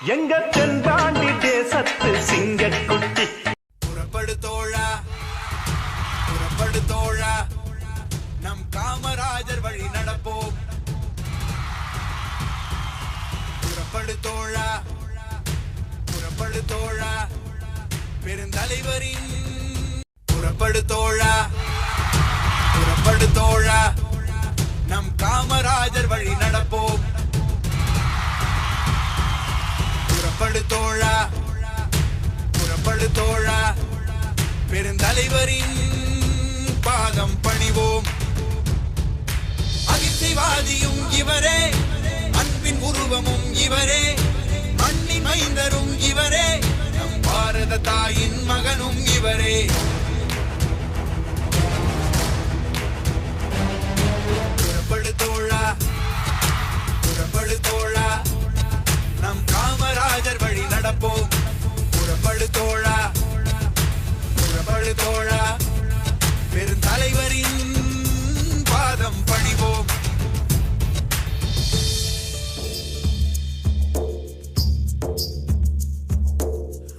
எங்க தென்பாண்டி தேசத்து சிங்கக்குட்டி. புறப்படு தோழா புறப்படு தோழா நம் காமராஜர் வழி நடப்போம். புறப்படு தோழா புறப்படு தோழா பெருந்தலைவரின் புறப்படு தோழா புறப்படு தோழா நம் காமராஜர் வழி புறப்படு தோழா. புறப்படு தோழா. பெருந்தலைவரின் பாதம் பணிவோம். அகிம்சைவாதியும் இவரே. அன்பின் உருவமும் இவரே. மண்ணின் மைந்தரும் இவரே. நம் பாரத தாயின் மகனும் இவரே. புறப்படு தோழா பெருந்தலைவரின் பாதம் பணிவோம்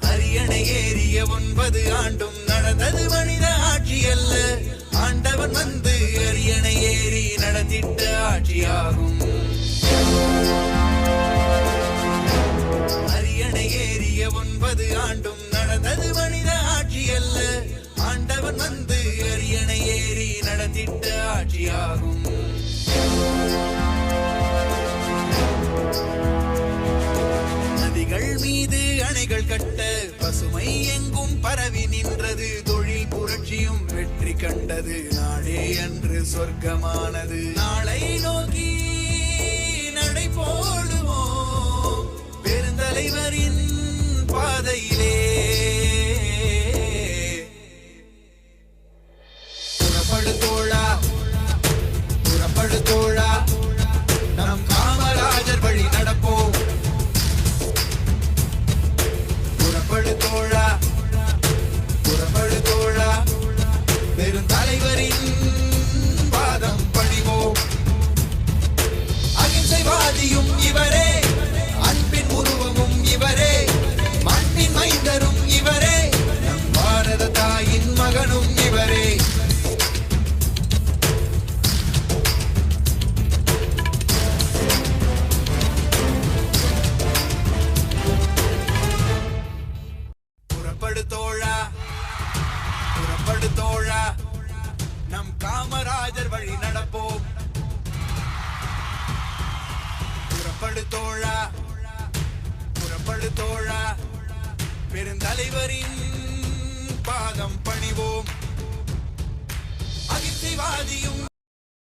அரியணை ஏறிய ஒன்பது ஆண்டும் நடந்தது மனித ஆட்சி அல்ல. ஆண்டவர் நடத்திட்ட நதிகள் மீது அணைகள் கட்ட பசுமை எங்கும் பரவி நின்றது. தொழில் புரட்சியும் வெற்றி கண்டது. நாடே அன்று சொர்க்கமானது. நாளை நோக்கி நடை புறப்படு தோழா. நம் காமராஜர் வழி நடப்போம். புறப்படு தோழா. புறப்படு தோழா. பெருந்தலைவரின் புறப்படு தோழா புறப்படு தோழா பெருந்தலைவரின் பாதம் பணிவோம். அகிம்சைவாதியும்